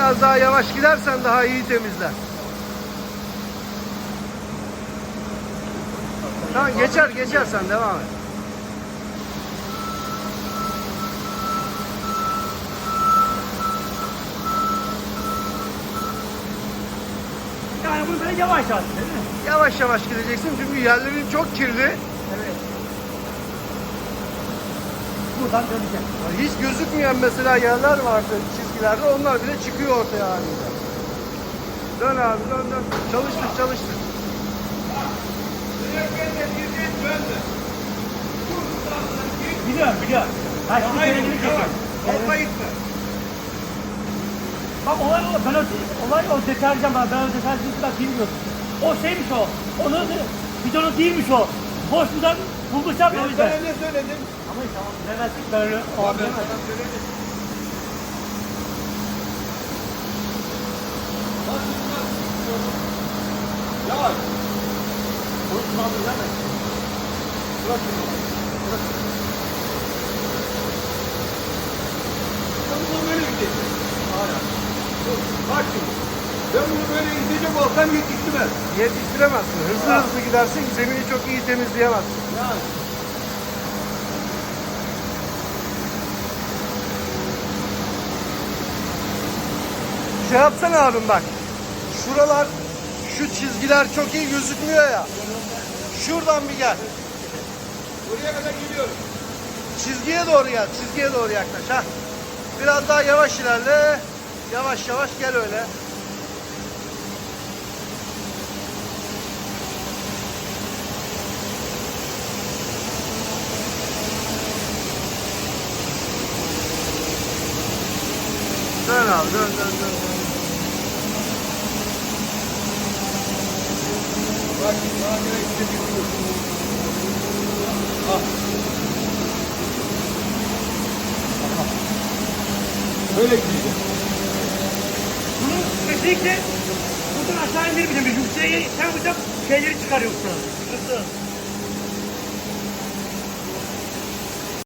Biraz daha yavaş gidersen daha iyi temizler. Tamam geçer geçer sen devam et. Yani bunu böyle yavaş yavaş değil mi? Yavaş yavaş gideceksin çünkü yerlerin çok kirli. Evet. Buradan döneceğim. Hiç gözükmeyen mesela yerler vardı çizgilerde onlar bile çıkıyor ortaya halinde. Dön abi dön dön. Çalıştır çalıştır. Biliyorum biliyorum. Ha şimdi kendini çekiyorum. Topla gitme. Bak olay o. Ben o, olay o deterjan ben. Ben o deterjanı da bilmiyordum. O şeymiş o. Onun bidonu değilmiş o. Boş bidon bulmuşlar o yüzden. ne söyledim? Ama tamam bilemezdik böyle. O bilemez. Yavaş. Kullandıracağım ben. Bırak şunu. Bırak. Sen bunu böyle. Aynen. Dur, Bak şimdi. Ben bunu böyle gidecek olsam yetiştirmez. Yetiştiremezsin. Hızlı hızlı gidersin zemini çok iyi temizleyemezsin. Yani. Şey yapsana abim bak. Şuralar şu çizgiler çok iyi gözükmüyor ya. Şuradan bir gel. Buraya kadar gidiyorum. Çizgiye doğru gel. Çizgiye doğru yaklaş ha. Biraz daha yavaş ilerle. Yavaş yavaş gel öyle. Dön abi dön dön dön. dön. Bak şimdi daha nereye gidecek Ah. Aha. Böyle gideceğim. Bunu kesinlikle buradan aşağı indirmeyeceğim. Yükseğe sen burada şeyleri çıkarıyorsun. Sıkıntı.